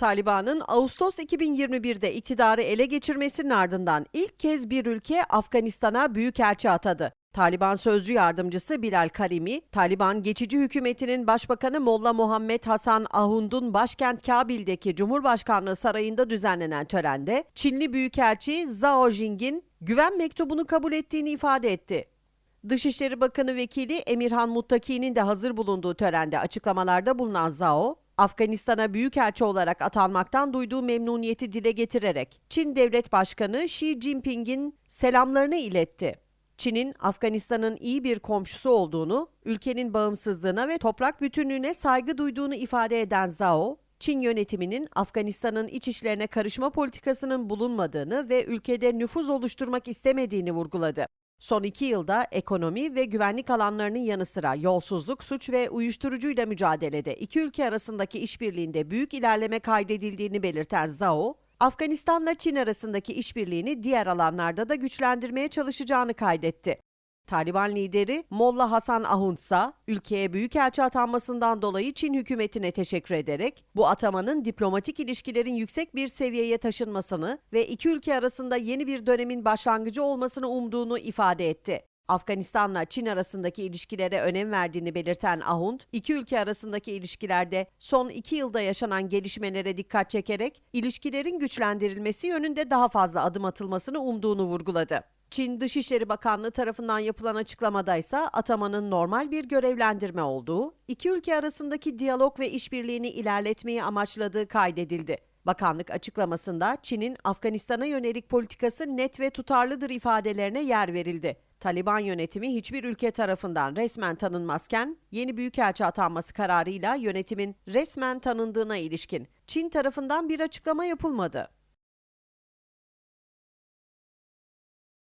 Taliban'ın Ağustos 2021'de iktidarı ele geçirmesinin ardından ilk kez bir ülke Afganistan'a büyükelçi atadı. Taliban sözcü yardımcısı Bilal Karimi, Taliban geçici hükümetinin başbakanı Molla Muhammed Hasan Ahund'un başkent Kabil'deki Cumhurbaşkanlığı sarayında düzenlenen törende Çinli Büyükelçi Zhao Jing'in güven mektubunu kabul ettiğini ifade etti. Dışişleri Bakanı Vekili Emirhan Muttaki'nin de hazır bulunduğu törende açıklamalarda bulunan Zhao, Afganistan'a büyükelçi olarak atanmaktan duyduğu memnuniyeti dile getirerek Çin Devlet Başkanı Xi Jinping'in selamlarını iletti. Çin'in Afganistan'ın iyi bir komşusu olduğunu, ülkenin bağımsızlığına ve toprak bütünlüğüne saygı duyduğunu ifade eden Zhao, Çin yönetiminin Afganistan'ın iç işlerine karışma politikasının bulunmadığını ve ülkede nüfuz oluşturmak istemediğini vurguladı. Son iki yılda ekonomi ve güvenlik alanlarının yanı sıra yolsuzluk, suç ve uyuşturucuyla mücadelede iki ülke arasındaki işbirliğinde büyük ilerleme kaydedildiğini belirten Zhao, Afganistan'la Çin arasındaki işbirliğini diğer alanlarda da güçlendirmeye çalışacağını kaydetti. Taliban lideri Molla Hasan Ahund ise ülkeye büyükelçi atanmasından dolayı Çin hükümetine teşekkür ederek bu atamanın diplomatik ilişkilerin yüksek bir seviyeye taşınmasını ve iki ülke arasında yeni bir dönemin başlangıcı olmasını umduğunu ifade etti. Afganistan'la Çin arasındaki ilişkilere önem verdiğini belirten Ahund, iki ülke arasındaki ilişkilerde son iki yılda yaşanan gelişmelere dikkat çekerek ilişkilerin güçlendirilmesi yönünde daha fazla adım atılmasını umduğunu vurguladı. Çin Dışişleri Bakanlığı tarafından yapılan açıklamada ise atamanın normal bir görevlendirme olduğu, iki ülke arasındaki diyalog ve işbirliğini ilerletmeyi amaçladığı kaydedildi. Bakanlık açıklamasında Çin'in Afganistan'a yönelik politikası net ve tutarlıdır ifadelerine yer verildi. Taliban yönetimi hiçbir ülke tarafından resmen tanınmazken yeni büyükelçi atanması kararıyla yönetimin resmen tanındığına ilişkin Çin tarafından bir açıklama yapılmadı.